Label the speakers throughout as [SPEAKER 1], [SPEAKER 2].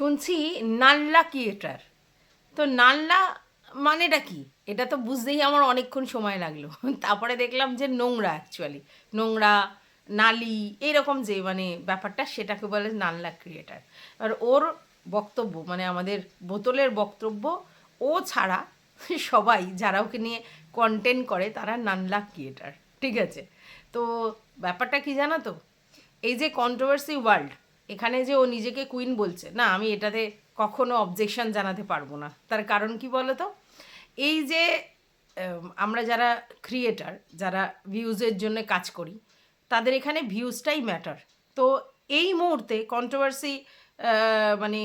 [SPEAKER 1] শুনছি নাল্লা ক্রিয়েটার তো নাল্লা মানেটা কি? এটা তো বুঝতেই আমার অনেকক্ষণ সময় লাগল। তারপরে দেখলাম যে নোংরা অ্যাকচুয়ালি নোংরা, নালি এইরকম যে মানে ব্যাপারটা, সেটাকে বলে নাল্লা ক্রিয়েটার আর ওর বক্তব্য মানে আমাদের বোতলের বক্তব্য, ও ছাড়া সবাই যারা ওকে নিয়ে কন্টেন্ট করে, তারা নানলা ক্রিয়েটার ঠিক আছে? তো ব্যাপারটা কি জানো তো? এই যে কন্ট্রোভার্সি ওয়ার্ল্ড এখানে যে ও নিজেকে কুইন বলছে, না, আমি এটাতে কখনো অবজেকশন জানাতে পারব না। তার কারণ কি বলো তো এই যে আমরা যারা ক্রিয়েটার যারা ভিউজের জন্য কাজ করি, তাদের এখানে ভিউজটাই ম্যাটার তো এই মুহূর্তে কন্ট্রোভার্সি মানে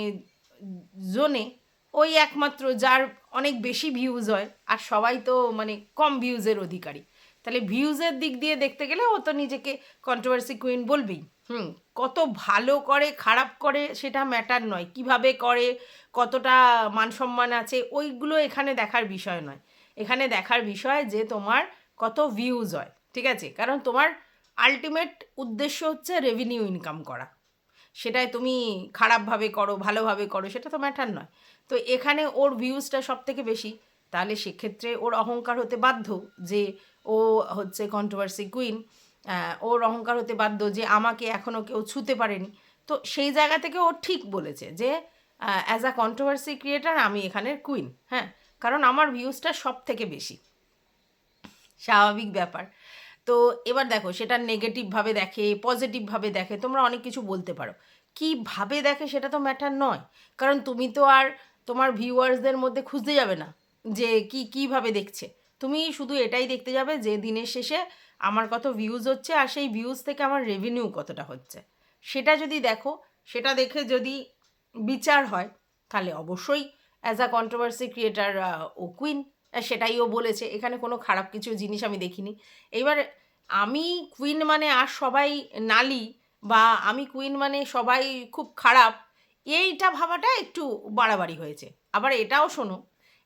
[SPEAKER 1] জোনে ওই একমাত্র যার অনেক বেশি ভিউজ হয়, আর সবাই তো মানে কম ভিউজের অধিকারী। তাহলে ভিউজের দিক দিয়ে দেখতে গেলে ও তো নিজেকে কন্ট্রোভার্সি কুইন বলবেই। হুম কত ভালো করে, খারাপ করে সেটা ম্যাটার নয়। কীভাবে করে, কতটা মান সম্মান আছে, ওইগুলো এখানে দেখার বিষয় নয়। এখানে দেখার বিষয় যে তোমার কত ভিউজ হয়, ঠিক আছে? কারণ তোমার আলটিমেট উদ্দেশ্য হচ্ছে রেভিনিউ ইনকাম করা। সেটাই তুমি খারাপভাবে করো, ভালোভাবে করো, সেটা তো ম্যাটার নয়। তো এখানে ওর ভিউজটা সব থেকে বেশি, তাহলে সেক্ষেত্রে ওর অহংকার হতে বাধ্য যে ও হচ্ছে কন্ট্রোভার্সি কুইন ওর অহংকার হতে বাধ্য যে আমাকে এখনও কেউ ছুতে পারেনি। তো সেই জায়গা থেকে ও ঠিক বলেছে যে অ্যাজ আ কন্ট্রোভার্সি ক্রিয়েটার আমি এখানের কুইন হ্যাঁ? কারণ আমার ভিউজটা সব থেকে বেশি। স্বাভাবিক ব্যাপার। তো এবার দেখো, সেটা নেগেটিভভাবে দেখে পজিটিভভাবে দেখে, তোমরা অনেক কিছু বলতে পারো। কীভাবে দেখে সেটা তো ম্যাটার নয়। কারণ তুমি তো আর তোমার ভিউয়ার্সদের মধ্যে খুঁজতে যাবে না যে কি কীভাবে দেখছে। তুমি শুধু এটাই দেখতে যাবে যে দিনের শেষে আমার কত ভিউজ হচ্ছে আর সেই ভিউজ থেকে আমার রেভিনিউ কতটা হচ্ছে। সেটা যদি দেখো, সেটা দেখে যদি বিচার হয়, তাহলে অবশ্যই অ্যাজ আ কন্ট্রোভার্সি ক্রিয়েটার ও কুইন সেটাই ও বলেছে। এখানে কোনো খারাপ কিছু জিনিস আমি দেখিনি। এইবার আমি কুইন মানে আর সবাই নালি বা আমি কুইন মানে সবাই খুব খারাপ, এইটা ভাবাটা একটু বাড়াবাড়ি হয়েছে। আবার এটাও শোনো,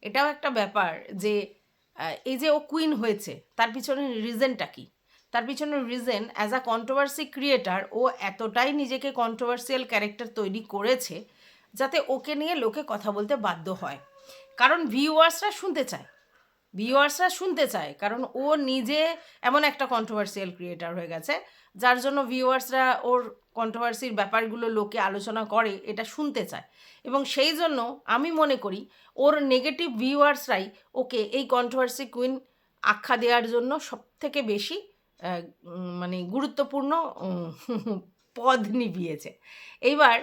[SPEAKER 1] এটাও একটা ব্যাপার যে এই যে ও কুইন হয়েছে, তার পিছনে রিজনটা কি? তার পিছনে reason as a controversy creator ও এতটাই নিজেকে কন্ট্রোভার্সিয়াল ক্যারেক্টার তৈরি করেছে, যাতে ওকে নিয়ে লোকে কথা বলতে বাধ্য হয়। কারণ ভিউয়ার্সরা শুনতে চায়। ভিউয়ার্সরা শুনতে চায়, কারণ ও নিজে এমন একটা কন্ট্রোভার্সিয়াল ক্রিয়েটার হয়ে গেছে, যার জন্য ভিউয়ার্সরা ওর কন্ট্রোভার্সির ব্যাপারগুলো লোকে আলোচনা করে, এটা শুনতে চায়। এবং সেই জন্য আমি মনে করি, ওর নেগেটিভ ভিউয়ার্সরাই ওকে এই কন্ট্রোভার্সি কুইন আখ্যা দেওয়ার জন্য সব থেকে বেশি মানে গুরুত্বপূর্ণ পদ নিভিয়েছে। এইবার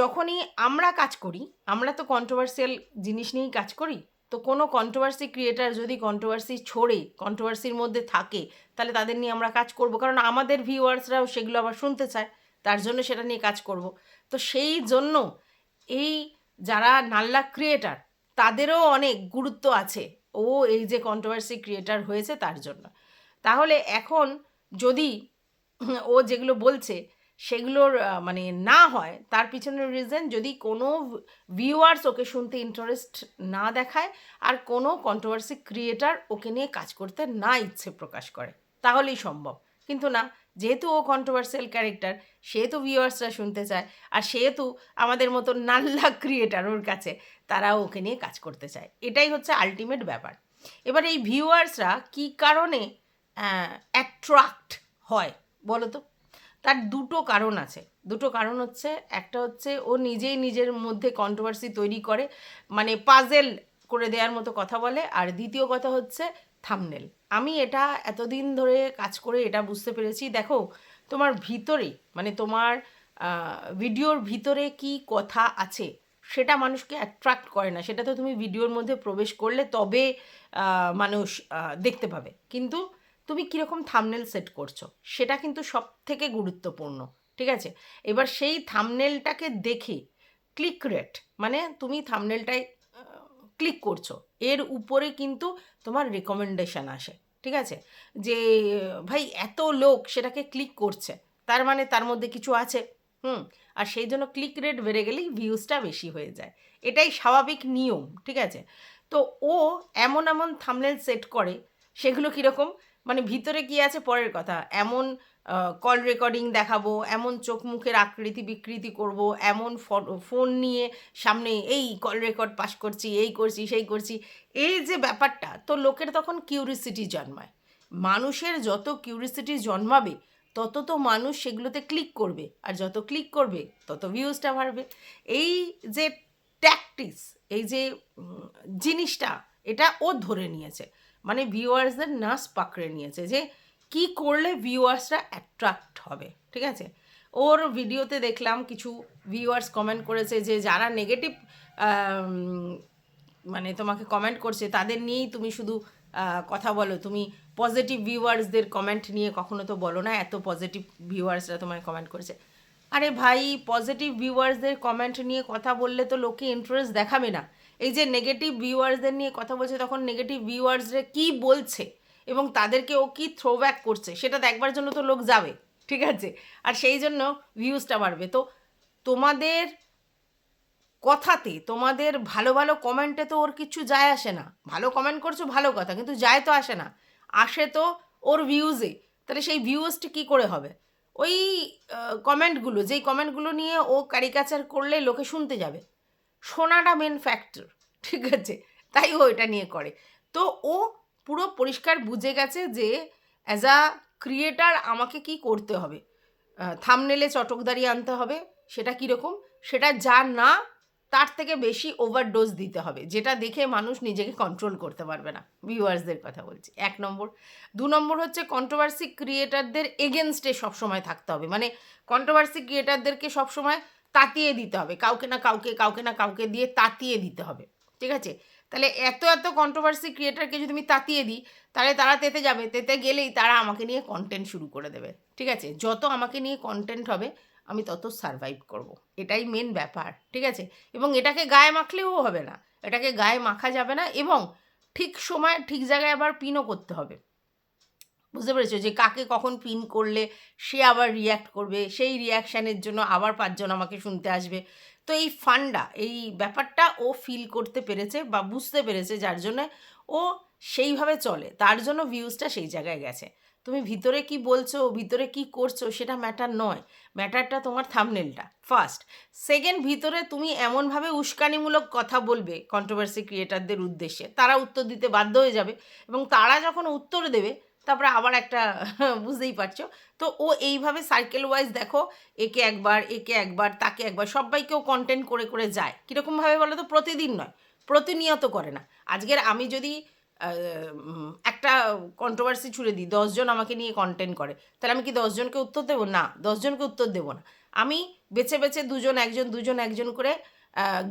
[SPEAKER 1] যখনই আমরা কাজ করি, আমরা তো কন্ট্রোভার্সিয়াল জিনিস নিয়েই কাজ করি তো কোনো কন্ট্রোভার্সি ক্রিয়েটার যদি কন্ট্রোভার্সি ছড়ে কন্ট্রোভার্সির মধ্যে থাকে, তাহলে তাদের নিয়ে আমরা কাজ করব। কারণ আমাদের ভিউয়ার্সরাও সেগুলো আবার শুনতে চায়, তার জন্য সেটা নিয়ে কাজ করব। তো সেই জন্য এই যারা নাল্লা ক্রিয়েটার তাদেরও অনেক গুরুত্ব আছে, ও এই যে কন্ট্রোভার্সি ক্রিয়েটার হয়েছে তার জন্য। তাহলে এখন যদি ও যেগুলো বলছে সেগুলোর মানে না হয়, তার পিছনের রিজন যদি কোনো ভিউয়ার্স ওকে শুনতে ইন্টারেস্ট না দেখায়, আর কোনো কন্ট্রোভার্সি ক্রিয়েটার ওকে নিয়ে কাজ করতে না ইচ্ছে প্রকাশ করে, তাহলেই সম্ভব। কিন্তু না, যেহেতু ও কন্ট্রোভার্সিয়াল ক্যারেক্টার সেহেতু ভিউয়ার্সরা শুনতে চায়, আর সেহেতু আমাদের মতো নাল্লা ক্রিয়েটার ওর কাছে তারা ওকে নিয়ে কাজ করতে চায়। এটাই হচ্ছে আলটিমেট ব্যাপার। এবার এই ভিউয়ার্সরা কী কারণে অ্যাট্রাক্ট হয় বলো তো? তার দুটো কারণ আছে। দুটো কারণ হচ্ছে, একটা হচ্ছে ও নিজেই নিজের মধ্যে কন্ট্রোভার্সি তৈরি করে মানে পাজেল করে দেওয়ার মতো কথা বলে, আর দ্বিতীয় কথা হচ্ছে থামনেল আমি এটা এতদিন ধরে কাজ করে এটা বুঝতে পেরেছি। দেখো, তোমার ভিতরে মানে তোমার ভিডিওর ভিতরে কি কথা আছে, সেটা মানুষকে অ্যাট্রাক্ট করে না। সেটা তো তুমি ভিডিওর মধ্যে প্রবেশ করলে তবে মানুষ দেখতে পাবে। কিন্তু তুমি কীরকম থামনেল সেট করছ? সেটা কিন্তু সব থেকে গুরুত্বপূর্ণ, ঠিক আছে? এবার সেই থামনেলটাকে দেখে ক্লিক রেট মানে তুমি থামনেলটায় ক্লিক করছ, এর উপরে কিন্তু তোমার রেকমেন্ডেশন আসে, ঠিক আছে? যে, ভাই, এত লোক সেটাকে ক্লিক করছে, তার মানে তার মধ্যে কিছু আছে, হুম? আর সেই জন্য ক্লিক রেট বেড়ে গেলেই ভিউজটা বেশি হয়ে যায়। এটাই স্বাভাবিক নিয়ম, ঠিক আছে? তো ও এমন এমন থামনেল সেট করে, সেগুলো কীরকম? মানে ভিতরে কি আছে পরের কথা? এমন কল রেকর্ডিং দেখাবো, এমন চোখ মুখের আকৃতি বিকৃতি করব, এমন ফোন নিয়ে সামনে এই কল রেকর্ড পাস করছি, এই করছি, সেই করছি। এই যে ব্যাপারটা, তো লোকের তখন কিউরিসিটি জন্মায়। মানুষের যত কিউরিসিটি জন্মাবে, তত তো মানুষ সেগুলোতে ক্লিক করবে। আর যত ক্লিক করবে, তত ভিউজটা বাড়বে। এই যে ট্যাকটিস এই যে জিনিসটা, এটা ও ধরে নিয়েছে। মানে ভিউয়ার্সদের নার্স পাকড়ে নিয়েছে যে কি করলে ভিউয়ার্সরা অ্যাট্রাক্ট হবে, ঠিক আছে? ওর ভিডিওতে দেখলাম কিছু ভিউয়ার্স কমেন্ট করেছে যে যারা নেগেটিভ মানে তোমাকে কমেন্ট করছে তাদের নিয়েই তুমি শুধু কথা বলো। তুমি পজিটিভ ভিউয়ার্সদের কমেন্ট নিয়ে কখনো তো বলো না, এত পজিটিভ ভিউয়ার্সরা তোমায় কমেন্ট করেছে। আরে ভাই পজিটিভ ভিউয়ার্সদের কমেন্ট নিয়ে কথা বললে তো লোকে ইন্টারেস্ট দেখাবে না। এই যে নেগেটিভ ভিউয়ার্সদের নিয়ে কথা বলছে, তখন নেগেটিভ ভিউয়ার্সরা কী বলছে এবং তাদেরকে ও কী থ্রোব্যাক করছে, সেটা দেখবার জন্য তো লোক যাবে, ঠিক আছে? আর সেই জন্য ভিউজটা বাড়বে। তো তোমাদের কথাতে, তোমাদের ভালো ভালো কমেন্টে তো ওর কিছু যায় আসে না। ভালো কমেন্ট করছ, ভালো কথা, কিন্তু যায় তো আসে না। আসে তো ওর ভিউজে তাহলে সেই ভিউজটা কী করে হবে? ওই কমেন্টগুলো যেই কমেন্টগুলো নিয়ে ও ক্যারিকাচার করলে লোকে শুনতে যাবে। শোনাটা মেন ফ্যাক্টর ঠিক আছে? তাই ও এটা নিয়ে করে। তো ও পুরো পরিষ্কার বুঝে গেছে যে অ্যাজ আ ক্রিয়েটার আমাকে কি করতে হবে? থামনেলে চটকদারি আনতে হবে, সেটা কীরকম সেটা যা না, তার থেকে বেশি ওভারডোজ দিতে হবে, যেটা দেখে মানুষ নিজেকে কন্ট্রোল করতে পারবে না। ভিউয়ার্সদের কথা বলছি। এক নম্বর। দু নম্বর হচ্ছে কন্ট্রোভার্সি ক্রিয়েটারদের এগেনস্টে সবসময় থাকতে হবে। মানে কন্ট্রোভার্সি ক্রিয়েটারদেরকে সবসময় তাতিয়ে দিতে হবে। কাউকে না কাউকে কাউকে না কাউকে দিয়ে তাতিয়ে দিতে হবে। ঠিক আছে? তাহলে এত এত কন্ট্রোভার্সি ক্রিয়েটারকে যদি আমি তাতিয়ে দিই, তাহলে তারা তেতে যাবে। তেতে গেলেই তারা আমাকে নিয়ে কন্টেন্ট শুরু করে দেবে। ঠিক আছে? যত আমাকে নিয়ে কন্টেন্ট হবে, আমি তত সারভাইভ করব। এটাই মেন ব্যাপার। ঠিক আছে? এবং এটাকে গায়ে মাখলেও হবে না। এটাকে গায়ে মাখা যাবে না এবং ঠিক সময়, ঠিক জায়গায় আবার পিনও করতে হবে। বুঝতে পেরেছ? যে কাকে কখন পিন করলে সে আবার রিয়্যাক্ট করবে, সেই রিয়াকশানের জন্য আবার পাঁচজন আমাকে শুনতে আসবে। তো এই ফান্ডা, এই ব্যাপারটা ও ফিল করতে পেরেছে বা বুঝতে পেরেছে যার জন্য ও সেইভাবে চলে। তার জন্য ভিউজটা সেই জায়গায় গেছে। তুমি ভিতরে কি বলছো, ভিতরে কি করছ সেটা ম্যাটার নয়। ম্যাটারটা তোমার থামনেলটা ফার্স্ট সেকেন্ড ভিতরে তুমি এমনভাবে উস্কানিমূলক কথা বলবে কন্ট্রোভার্সি ক্রিয়েটারদের উদ্দেশ্যে। তারা উত্তর দিতে বাধ্য হয়ে যাবে এবং তারা যখন উত্তর দেবে তারপরে আবার একটা, বুঝতেই পারছ। তো ও এইভাবে সার্কেল ওয়াইজ দেখো, একে একবার একে একবার, তাকে একবার, সবাইকেও কন্টেন্ট করে করে যায়। কীরকমভাবে বলো তো? প্রতিদিন নয়, প্রতিনিয়ত করে না। আজকের আমি যদি একটা কন্ট্রোভার্সি ছুড়ে দিই দশজন আমাকে নিয়ে কন্টেন্ট করে, তাহলে আমি কি দশজনকে উত্তর দেবো? না দশজনকে উত্তর দেবো না। আমি বেছে বেছে দুজন, একজন দুজন, একজন করে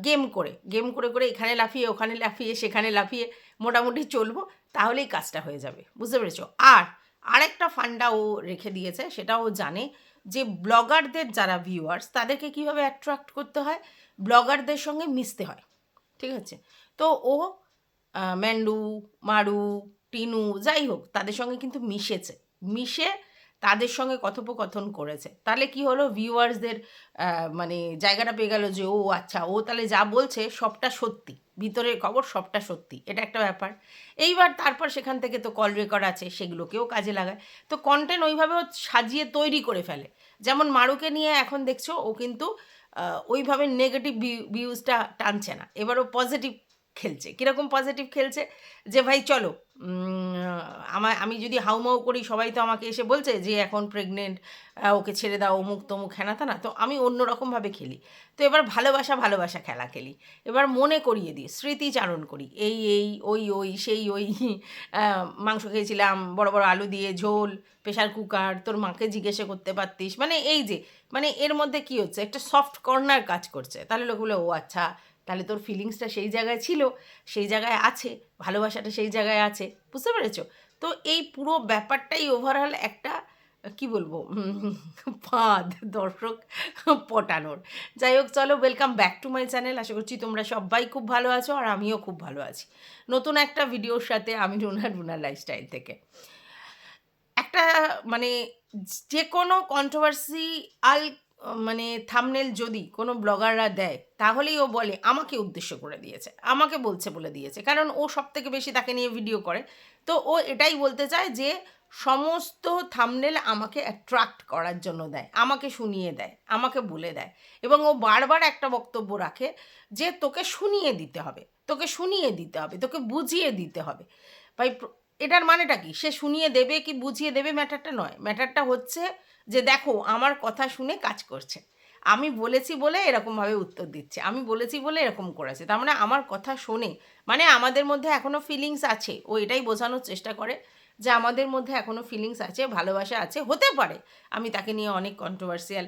[SPEAKER 1] গেম করে গেম করে করে এখানে লাফিয়ে, ওখানে লাফিয়ে, সেখানে লাফিয়ে মোটামুটি চলবো, তাহলেই কাজটা হয়ে যাবে। বুঝতে পেরেছ? আর আরেকটা ফান্ডা ও রেখে দিয়েছে, সেটা ও জানে যে ব্লগারদের যারা ভিউয়ার্স তাদেরকে কীভাবে অ্যাট্রাক্ট করতে হয়? ব্লগারদের সঙ্গে মিশতে হয়। ঠিক আছে? তো ও ম্যান্ডু, মারু, টিনু, যাই হোক, তাদের সঙ্গে কিন্তু মিশেছে। মিশে তাদের সঙ্গে কথোপকথন করেছে। তাহলে কি হলো? ভিউয়ার্সদের মানে জায়গাটা পেয়ে গেল যে, ও আচ্ছা ও তাহলে যা বলছে সবটা সত্যি। ভিতরের খবর সবটা সত্যি, এটা একটা ব্যাপার। এইবার তারপর সেখান থেকে তো কল রেকর্ড আছে, সেগুলোকেও কাজে লাগায়। তো কন্টেন্ট ওইভাবে সাজিয়ে তৈরি করে ফেলে। যেমন মারুকে নিয়ে এখন দেখছ, ও কিন্তু ওইভাবে নেগেটিভ ভিউজটা টানছে না। এবারও পজিটিভ খেলছে। কীরকম পজিটিভ খেলছে? যে ভাই চলো আমার আমি যদি হাউমাউ করি, সবাই তো আমাকে এসে বলছে যে এখন প্রেগনেন্ট ওকে ছেড়ে দাও, অমুক তমুক হেনাতা না তো আমি অন্য রকমভাবে খেলি। তো এবার ভালোবাসা ভালোবাসা খেলা খেলি। এবার মনে করিয়ে দিই, স্মৃতিচারণ করি। এই এই, ওই ওই, সেই, ওই মাংস খেয়েছিলাম, বড় বড় আলু দিয়ে ঝোল প্রেশার কুকার, তোর মাকে জিজ্ঞেসে করতে পারতিস। মানে এই যে মানে এর মধ্যে কি হচ্ছে, একটা সফট কর্নার কাজ করছে। তাহলে লোক বলে, ও আচ্ছা তাহলে তোর ফিলিংসটা সেই জায়গায় ছিল, সেই জায়গায় আছে, ভালোবাসাটা সেই জায়গায় আছে, বুঝতে পেরেছ? তো এই পুরো ব্যাপারটাই ওভারঅল একটা, কি বলব ফাঁদ দর্শক পটানোর। যাই হোক, চলো welcome back to my channel আশা করছি তোমরা সবাই খুব ভালো আছো আর আমিও খুব ভালো আছি। নতুন একটা ভিডিওর সাথে আমি রুনা রুনার লাইফস্টাইল থেকে। একটা মানে যে কোনো কন্ট্রোভার্সি আল মানে থামনেল যদি কোনো ব্লগাররা দেয়, তাহলেই ও বলে, আমাকে উদ্দেশ্য করে দিয়েছে, আমাকে বলছে বলে দিয়েছে। কারণ ও সব থেকে বেশি তাকে নিয়ে ভিডিও করে। তো ও এটাই বলতে চায় যে, সমস্ত থামনেল আমাকে অ্যাট্রাক্ট করার জন্য দেয়, আমাকে শুনিয়ে দেয়, আমাকে বলে দেয়। এবং ও বারবার একটা বক্তব্য রাখে যে, তোকে শুনিয়ে দিতে হবে, তোকে শুনিয়ে দিতে হবে, তোকে বুঝিয়ে দিতে হবে। ভাই এটার মানেটা কি? সে শুনিয়ে দেবে কি বুঝিয়ে দেবে ম্যাটারটা নয়। ম্যাটারটা হচ্ছে যে দেখো, আমার কথা শুনে কাজ করছে। আমি বলেছি বলে এরকমভাবে উত্তর দিচ্ছে। আমি বলেছি বলে এরকম করেছে। তার মানে আমার কথা শোনে। মানে আমাদের মধ্যে এখনও ফিলিংস আছে। ও এটাই বোঝানোর চেষ্টা করে যে আমাদের মধ্যে এখনও ফিলিংস আছে, ভালোবাসা আছে, হতে পারে। আমি তাকে নিয়ে অনেক কন্ট্রোভার্সিয়াল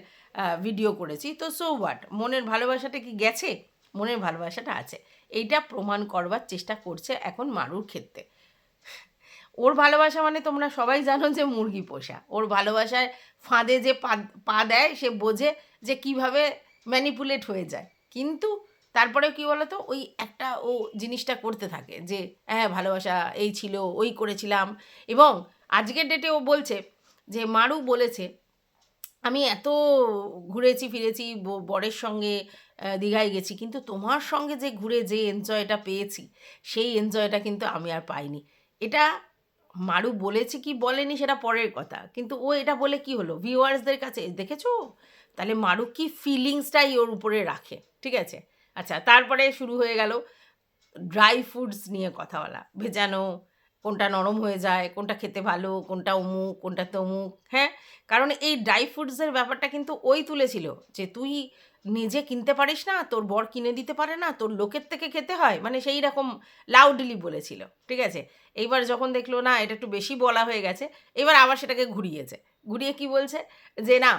[SPEAKER 1] ভিডিও করেছি। তো সো হোয়াট মনের ভালোবাসাটা কি গেছে? মনের ভালোবাসাটা আছে। এইটা প্রমাণ করবার চেষ্টা করছে এখন মারুর ক্ষেত্রে। ওর ভালোবাসা মানে তোমরা সবাই জানো যে মুরগি পোষা। ওর ভালোবাসায় ফাঁদে যে পা পা দেয়, সে বোঝে যে কীভাবে ম্যানিপুলেট হয়ে যায়। কিন্তু তারপরে কি বলতো? ওই একটা ও জিনিসটা করতে থাকে যে হ্যাঁ ভালোবাসা, এই ছিল, ওই করেছিলাম। এবং আজকের ডেটে ও বলছে যে, মারু বলেছে, আমি এত ঘুরেছি, ফিরেছি বরের সঙ্গে দীঘায় গেছি, কিন্তু তোমার সঙ্গে যে ঘুরে যে এনজয়টা পেয়েছি, সেই এনজয়টা কিন্তু আমি আর পাইনি। এটা মারু বলেছে কি বলেনি সেটা পরের কথা। কিন্তু ও এটা বলে কি হলো? ভিউয়ার্সদের কাছে, দেখেছ? তাহলে মারু কি ফিলিংসটাই ওর উপরে রাখে, ঠিক আছে? আচ্ছা তারপরে শুরু হয়ে গেল ড্রাই ফ্রুটস নিয়ে কথা বলা ভেজানো, কোনটা নরম হয়ে যায়, কোনটা খেতে ভালো, কোনটা অমুক, কোনটা তমুক হ্যাঁ? কারণ এই ড্রাই ফ্রুটসের ব্যাপারটা কিন্তু ওই তুলেছিল যে তুই নিজে কিনতে পারিস না, তোর বর কিনে দিতে পারে না, তোর লোকের থেকে খেতে হয় মানে সেই রকম লাউডলি বলেছিল, ঠিক আছে? এইবার যখন দেখল, না, এটা একটু বেশি বলা হয়ে গেছে, এবার আবার সেটাকে ঘুরিয়েছে। ঘুরিয়ে কি বলছে? যে, না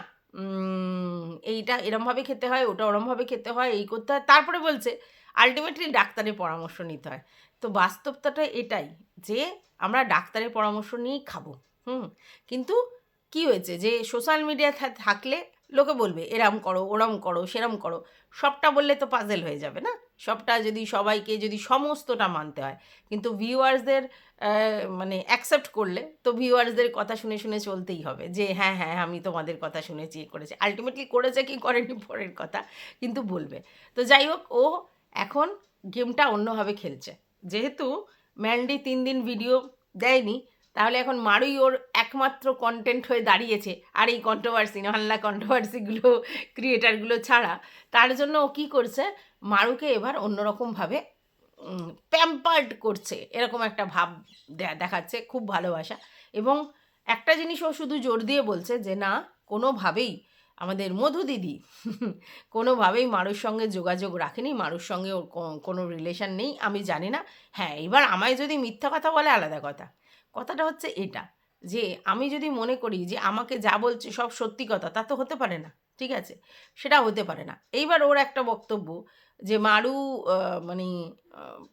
[SPEAKER 1] এইটা এরমভাবে খেতে হয়, ওটা ওরমভাবে খেতে হয়, এই করতে হয়। তারপরে বলছে আলটিমেটলি ডাক্তারের পরামর্শ নিতে হয়। তো বাস্তবতাটা এটাই, যে আমরা ডাক্তারের পরামর্শ নিয়েই খাব, হুম? কিন্তু কি হয়েছে? যে সোশ্যাল মিডিয়া থাকলে লোকে বলবে, এরম করো, ওরম করো, সেরম করো। সবটা বললে তো পাজেল হয়ে যাবে না? সবটা যদি সবাইকে, যদি সমস্তটা মানতে হয়। কিন্তু ভিউয়ার্সদের মানে অ্যাকসেপ্ট করলে তো ভিউয়ার্সদের কথা শুনে শুনে চলতেই হবে যে হ্যাঁ হ্যাঁ আমি তোমাদের কথা শুনেছি, এ করেছি। আলটিমেটলি করেছে কি করেনি পরের কথা, কিন্তু বলবে। তো যাই হোক, ও এখন গেমটা অন্যভাবে খেলছে। যেহেতু ম্যান্ডি তিন দিন ভিডিও দেয়নি তাহলে এখন মারুই ওর একমাত্র কন্টেন্ট হয়ে দাঁড়িয়েছে। আর এই কন্ট্রোভার্সি নাহল্লা কন্ট্রোভার্সিগুলো ক্রিয়েটারগুলো ছাড়া। তার জন্য ও কী করছে, মারুকে এবার অন্যরকমভাবে প্যাম্পার্ড করছে। এরকম একটা ভাব দেখাচ্ছে, খুব ভালোবাসা। এবং একটা জিনিস ও শুধু জোর দিয়ে বলছে যে, না, কোনোভাবেই আমাদের মধু দিদি, কোনোভাবেই মারুর সঙ্গে যোগাযোগ রাখেনি, মারুর সঙ্গে ওর কোনো রিলেশন নেই, আমি জানি না। হ্যাঁ এবার আমায় যদি মিথ্যা কথা বলে, আলাদা কথা। কথাটা হচ্ছে এটা, যে আমি যদি মনে করি যে আমাকে যা বলছে সব সত্যি কথা, তা তো হতে পারে না, ঠিক আছে? সেটা হতে পারে না। এইবার ওর একটা বক্তব্য যে মারু মানে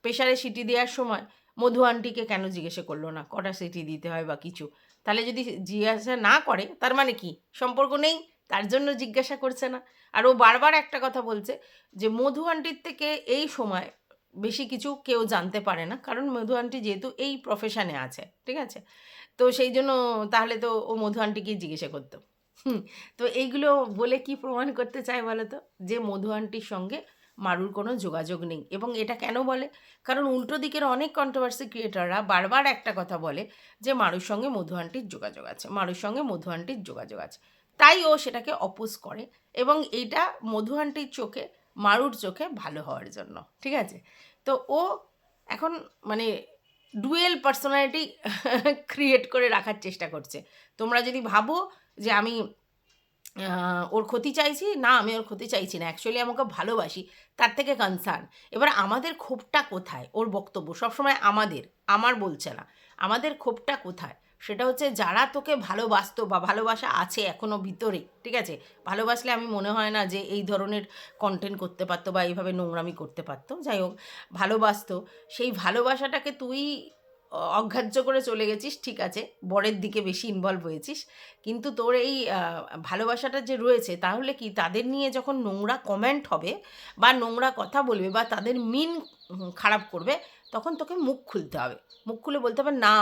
[SPEAKER 1] প্রেশারে সিটি দেওয়ার সময় মধু আন্টিকে কেন জিজ্ঞাসা করল না? কটা সিটি দিতে হয় বা কিছু? তাহলে যদি জিজ্ঞাসা না করে, তার মানে কি? সম্পর্ক নেই, তার জন্য জিজ্ঞাসা করছে না। আর ও বারবার একটা কথা বলছে যে মধু আন্টির থেকে এই সময় বেশি কিছু কেউ জানতে পারে না। কারণ মধু আন্টি যেহেতু এই প্রফেশনে আছে ঠিক আছে? তো সেই জন্য তাহলে তো ও মধু আন্টিকেই জিজ্ঞাসা করতো। হুম, তো এইগুলো বলে কি প্রমাণ করতে চায় বলো তো যে মধু আন্টির সঙ্গে মারুর কোনো যোগাযোগ নেই এবং এটা কেন বলে? কারণ উল্টো দিকের অনেক কন্ট্রোভার্সি ক্রিয়েটাররা বারবার একটা কথা বলে যে মারুর সঙ্গে মধু আন্টির যোগাযোগ আছে মারুর সঙ্গে মধু আন্টির যোগাযোগ আছে। তাই ও সেটাকে অপোজ করে এবং এইটা মধু আন্টির চোখে মারুর চোখে ভালো হওয়ার জন্য, ঠিক আছে? তো ও এখন মানে ডুয়েল পার্সোনালিটি ক্রিয়েট করে রাখার চেষ্টা করছে। তোমরা যদি ভাবো যে আমি ওর ক্ষতি চাইছি, না, আমি ওর ক্ষতি চাইছি না অ্যাকচুয়ালি আমাকে ভালোবাসি, তার থেকে কনসার্ন এবার আমাদের ক্ষোভটা কোথায়? ওর বক্তব্য সবসময় আমাদের, আমার বলছে না। আমাদের ক্ষোভটা কোথায়? সেটা হচ্ছে যারা তোকে ভালোবাসতো বা ভালোবাসা আছে এখনও ভিতরে, ঠিক আছে? ভালোবাসলে আমি মনে হয় না যে এই ধরনের কন্টেন্ট করতে পারতো বা এইভাবে নোংরামি করতে পারতো। যাই হোক, ভালোবাসতো। সেই ভালোবাসাটাকে তুই অগ্রাহ্য করে চলে গেছিস, ঠিক আছে? বরের দিকে বেশি ইনভলভ হয়েছিস। কিন্তু তোর এই ভালোবাসাটা যে রয়েছে, তাহলে কি তাদের নিয়ে যখন নোংরা কমেন্ট হবে বা নোংরা কথা বলবে বা তাদের মিন খারাপ করবে, তখন তোকে মুখ খুলতে হবে। মুখ খুলে বলতে হবে, না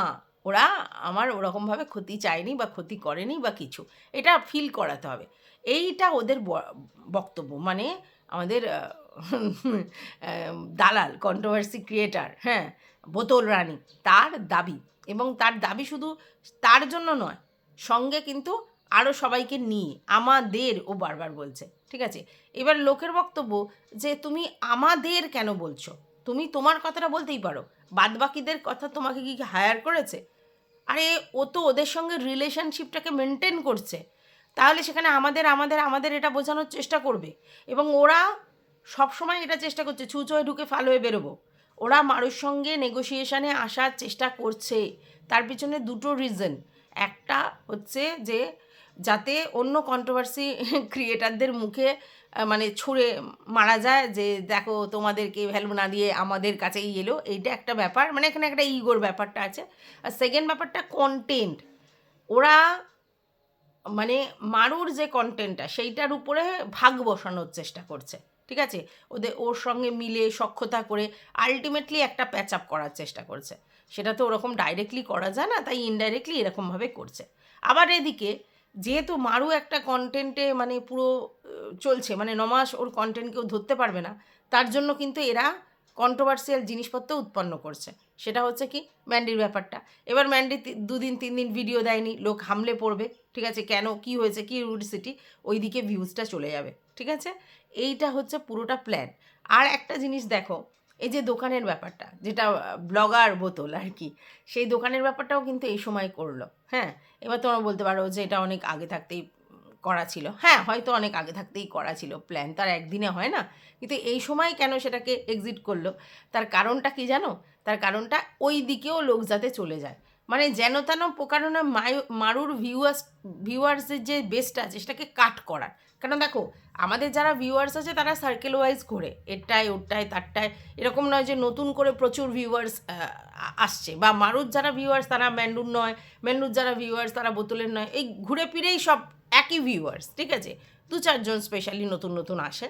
[SPEAKER 1] ওরা আমার ওরকমভাবে ক্ষতি চায়নি বা ক্ষতি করেনি বা কিছু। এটা ফিল করাতে হবে। এইটা ওদের বক্তব্য। মানে আমাদের দালাল কন্ট্রোভার্সি ক্রিয়েটার হ্যাঁ বোতল রানী, তার দাবি। এবং তার দাবি শুধু তার জন্য নয়, সঙ্গে কিন্তু আরও সবাইকে নিয়ে, আমাদের ও বারবার বলছে। ঠিক আছে? এবার লোকের বক্তব্য যে, তুমি আমাদের কেন বলছো? তুমি তোমার কথাটা বলতেই পারো। বাদবাকিদের কথা তোমাকে কি হায়ার করেছে? আরে, ও তো ওদের সঙ্গে রিলেশনশিপটাকে মেনটেন করছে। তাহলে সেখানে আমাদের আমাদের আমাদের এটা বোঝানোর চেষ্টা করবে। এবং ওরা সবসময় এটা চেষ্টা করছে ছুঁচ ঢুকে ফাল হয়ে বেরোবো। ওরা মারুর সঙ্গে নেগোসিয়েশনে আসার চেষ্টা করছে। তার পিছনে দুটো রিজন একটা হচ্ছে যে, যাতে অন্য কন্ট্রোভার্সি ক্রিয়েটারদের মুখে মানে ছুঁড়ে মারা যায় যে, দেখো, তোমাদেরকে ভ্যালু না দিয়ে আমাদের কাছেই এলো। এইটা একটা ব্যাপার। মানে এখানে একটা ইগোর ব্যাপারটা আছে। আর সেকেন্ড ব্যাপারটা কন্টেন্ট ওরা মানে মারুর যে কন্টেন্টটা সেইটার উপরে ভাগ বসানোর চেষ্টা করছে। ঠিক আছে? ওদের, ওর সঙ্গে মিলে সক্ষতা করে আলটিমেটলি একটা প্যাচ আপ করার চেষ্টা করছে। সেটা তো ওরকম ডাইরেক্টলি করা যায় না, তাই ইনডাইরেক্টলি এরকমভাবে করছে। আবার এদিকে, যেহেতু মারু একটা কন্টেন্টে মানে পুরো চলছে মানে নমাস ওর কন্টেন্ট কেউ ধরতে পারবে না, তার জন্য কিন্তু এরা কন্ট্রোভার্সিয়াল জিনিসপত্র উৎপন্ন করছে। সেটা হচ্ছে কি ম্যান্ডির ব্যাপারটা। এবার ম্যান্ডি দুদিন তিন দিন ভিডিও দেয়নি, লোক হামলে পড়বে, ঠিক আছে? কেন, কি হয়েছে, কি রুডসিটি ওই দিকে ভিউজটা চলে যাবে, ঠিক আছে? এইটা হচ্ছে পুরোটা প্ল্যান আর একটা জিনিস দেখো, এই যে দোকানের ব্যাপারটা, যেটা ব্লগার বোতল আর কি, সেই দোকানের ব্যাপারটাও কিন্তু এই সময় করল হ্যাঁ? এবার তোমরা বলতে পারো যে এটা অনেক আগে থাকতেই করা ছিল। হ্যাঁ হয়তো অনেক আগে থাকতেই করা ছিল প্ল্যান তার একদিনে হয় না। কিন্তু এই সময় কেন সেটাকে এক্সিট করল? তার কারণটা কি জানো? তার কারণটা ওই দিকেও লোক যাতে চলে যায়। মানে যেন তেন প্রকারণে মারুর ভিউয়ার্স ভিউয়ার্সের যে বেস্টটা আছে, সেটাকে কাট করার। কেন দেখো, আমাদের যারা ভিউয়ার্স আছে, তারা সার্কেল ওয়াইজ ঘোরে। এরটায়, ওরটায়, তারটায়। এরকম নয় যে নতুন করে প্রচুর ভিউয়ার্স আসছে। বা মারুর যারা ভিউয়ার্স তারা ম্যান্ডুর নয়। ম্যান্ডুর যারা ভিউয়ার্স তারা বোতলের নয়। এই ঘুরে ফিরেই সব একই ভিউয়ার্স ঠিক আছে? দু চারজন স্পেশালি নতুন নতুন আসে,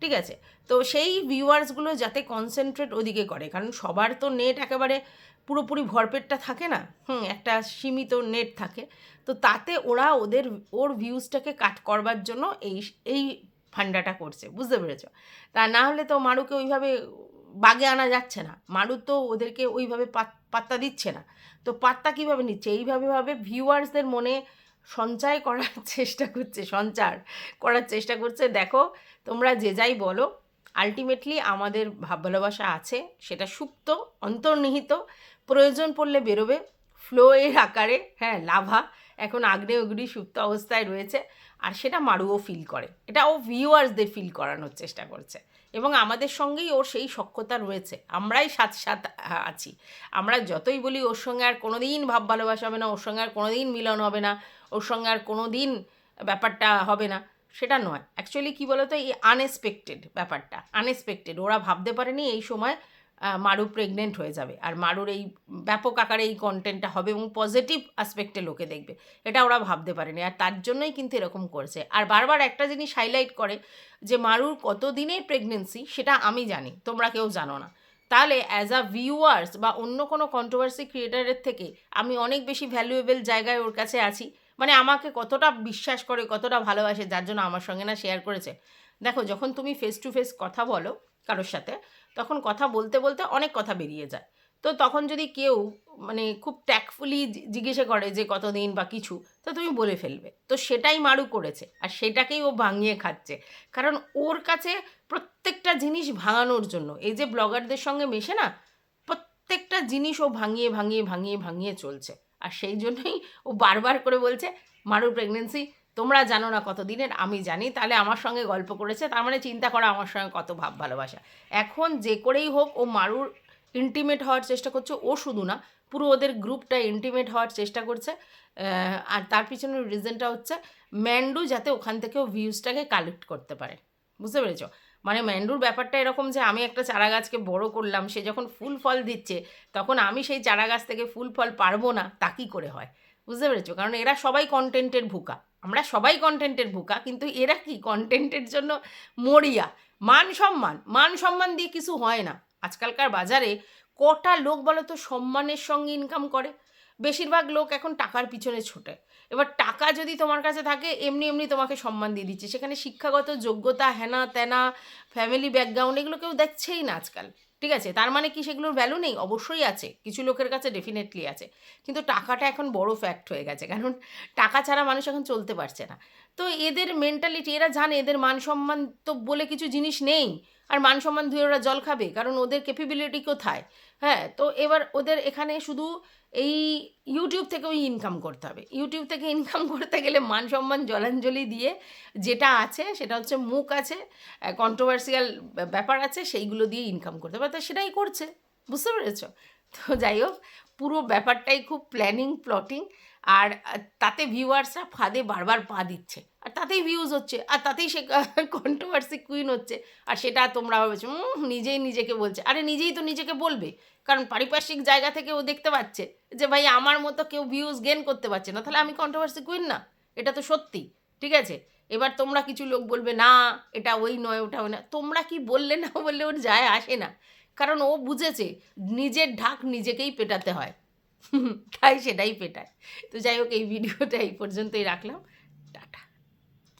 [SPEAKER 1] ঠিক আছে? তো সেই ভিউয়ার্সগুলো যাতে কনসেন্ট্রেট ওদিকে করে, কারণ সবার তো নেট একেবারে পুরোপুরি ভরপেটটা থাকে না? হুম, একটা সীমিত নেট থাকে। তো তাতে ওরা ওদের, ওর ভিউজটাকে কাট করবার জন্য এই এই ফান্ডাটা করছে, বুঝতে পেরেছ? তা না হলে তো মারুকে ওইভাবে বাগে আনা যাচ্ছে না। মারু তো ওদেরকে ওইভাবে পাত- পাত্তা দিচ্ছে না। তো পাত্তা কীভাবে নিচ্ছে? এইভাবে ভাবে ভিউয়ার্সদের মনে সঞ্চয় করার চেষ্টা করছে, সঞ্চার করার চেষ্টা করছে। দেখো, তোমরা যে যাই বলো আলটিমেটলি আমাদের ভাব ভালোবাসা আছে, সেটা সুপ্ত, অন্তর্নিহিত, প্রয়োজন পড়লে বেরোবে ফ্লো এর আকারে হ্যাঁ লাভা এখন আগ্নেয়গিরি সুপ্ত অবস্থায় রয়েছে, আর সেটা মারুও ফিল করে। এটা ও ভিউয়ার্সদের ফিল করানোর চেষ্টা করছে। এবং আমাদের সঙ্গেই ওর সেই সক্ষতা রয়েছে। আমরাই সাথ সাথ আছি। আমরা যতই বলি, ওর সঙ্গে আর কোনো দিন ভাব ভালোবাসা হবে না, ওর সঙ্গে আর কোনো দিন মিলন হবে না। ওর সঙ্গে আর কোনো দিন ব্যাপারটা হবে না। সেটা নয়। অ্যাকচুয়ালি কী বলতো, এই আনএক্সপেক্টেড ব্যাপারটা আনএক্সপেক্টেড ওরা ভাবতে পারেনি এই সময় মারু প্রেগনেন্ট হয়ে যাবে। আর মারুর এই ব্যাপক আকারে এই কন্টেন্টটা হবে এবং পজিটিভ আসপেক্টে লোকে দেখবে। এটা ওরা ভাবতে পারেনি। আর তার জন্যই কিন্তু এরকম করছে। আর বারবার একটা জিনিস হাইলাইট করে যে মারুর কত দিনের প্রেগনেন্সি সেটা আমি জানি, তোমরা কেউ জানো না। তাহলে অ্যাজ আ ভিউয়ার্স বা অন্য কোনো কন্ট্রোভার্সি ক্রিয়েটারের থেকে আমি অনেক বেশি ভ্যালুয়েবল জায়গায় ওর কাছে আছি। মানে আমাকে কতটা বিশ্বাস করে, কতটা ভালোবাসে, যার জন্য আমার সঙ্গে না শেয়ার করেছে। দেখো, যখন তুমি ফেস টু ফেস কথা বলো কারোর সাথে, তখন কথা বলতে বলতে অনেক কথা বেরিয়ে যায়। তো তখন যদি কেউ মানে খুব ট্যাকফুলি জিজ্ঞেসে করে যে কতদিন বা কিছু, তো তুমি বলে ফেলবে। তো সেটাই মারু করেছে, আর সেটাকেই ও ভাঙিয়ে খাচ্ছে। কারণ ওর কাছে প্রত্যেকটা জিনিস ভাঙানোর জন্য, এই যে ব্লগারদের সঙ্গে মেশে না, প্রত্যেকটা জিনিস ও ভাঙিয়ে ভাঙিয়ে ভাঙিয়ে ভাঙিয়ে চলছে। আর সেই জন্যই ও বারবার করে বলছে মারুর প্রেগনেন্সি তোমরা জানো না কত দিনের আমি জানি। তাহলে আমার সঙ্গে গল্প করেছে, তার মানে চিন্তা করা আমার সঙ্গে কত ভাব ভালোবাসা। এখন যে করেই হোক, ও মারুর ইন্টিমেট হওয়ার চেষ্টা করছে, ও শুধু না, পুরো ওদের গ্রুপটা ইন্টিমেট হওয়ার চেষ্টা করছে আর তার পিছনের রিজনটা হচ্ছে ম্যান্ডু যাতে ওখান থেকেও ভিউজটাকে কালেক্ট করতে পারে। বুঝতে পেরেছ? মানে ম্যান্ডুর ব্যাপারটা এরকম যে আমি একটা চারা গাছকে বড় করলাম, সে যখন ফুল ফল দিচ্ছে, তখন আমি সেই চারা গাছ থেকে ফুল ফল পারব না, তা কী করে হয়? বুঝতে পেরেছ? কারণ এরা সবাই কন্টেন্টের ভুকা। আমরা সবাই কন্টেন্টের ভুকা, কিন্তু এরা কি? কন্টেন্টের জন্য মরিয়া। মান সম্মান। মান সম্মান দিয়ে কিছু হয় না। আজকালকার বাজারে কটা লোক বলো তো সম্মানের সঙ্গে ইনকাম করে? বেশিরভাগ লোক এখন টাকার পিছনে ছোটে। এবার টাকা যদি তোমার কাছে থাকে, এমনি এমনি তোমাকে সম্মান দিয়ে দিচ্ছে। সেখানে শিক্ষাগত যোগ্যতা, হেনা তেনা ফ্যামিলি ব্যাকগ্রাউন্ড এগুলো কেউ দেখছেই না আজকাল। ঠিক আছে? তার মানে কি সেগুলোর ভ্যালু নেই? অবশ্যই আছে। কিছু লোকের কাছে ডেফিনেটলি আছে। কিন্তু টাকাটা এখন বড় ফ্যাক্ট হয়ে গেছে। কারণ টাকা ছাড়া মানুষ এখন চলতে পারছে না। তো এদের মেন্টালিটি এরা জানে এদের মান সম্মান তো বলে কিছু জিনিস নেই। আর মান সম্মান ধুয়ে ওরা জল খাবে। কারণ ওদের ক্যাপেবিলিটি কোথায়? হ্যাঁ তো এবার ওদের এখানে শুধু এই ইউটিউব থেকেও ইনকাম করতে হবে। ইউটিউব থেকে ইনকাম করতে গেলে মান সম্মান, জলাঞ্জলি দিয়ে যেটা আছে, সেটা হচ্ছে মুখ আছে কন্ট্রোভার্সিয়াল ব্যাপার আছে, সেইগুলো দিয়ে ইনকাম করতে হবে। তো সেটাই করছে, বুঝতে পেরেছ? তো যাই হোক, পুরো ব্যাপারটাই খুব প্ল্যানিং প্লটিং আর তাতে ভিউয়ার্সরা ফাঁদে বারবার পা দিচ্ছে। আর তাতেই ভিউজ হচ্ছে আর তাতেই সে কন্ট্রোভার্সি কুইন হচ্ছে। আর সেটা তোমরা ভাবছ "উম, নিজেই নিজেকে বলছে। আরে নিজেই তো নিজেকে বলবে কারণ পারিপার্শ্বিক জায়গা থেকে ও দেখতে পাচ্ছে যে ভাই আমার মতো কেউ ভিউজ গেন করতে পারছে না। তাহলে আমি কন্ট্রোভার্সি কুইন না এটা তো সত্যি ঠিক আছে? এবার তোমরা কিছু লোক বলবে না এটা ওই নয় ওটা ওই না। তোমরা কি বললে না বললে ওর যায় আসে না। কারণ ও বুঝেছে নিজের ঢাক নিজেকেই পেটাতে হয়। তাই সেটাই পেটায় তো যাই হোক এই ভিডিওটা এই পর্যন্তই রাখলাম।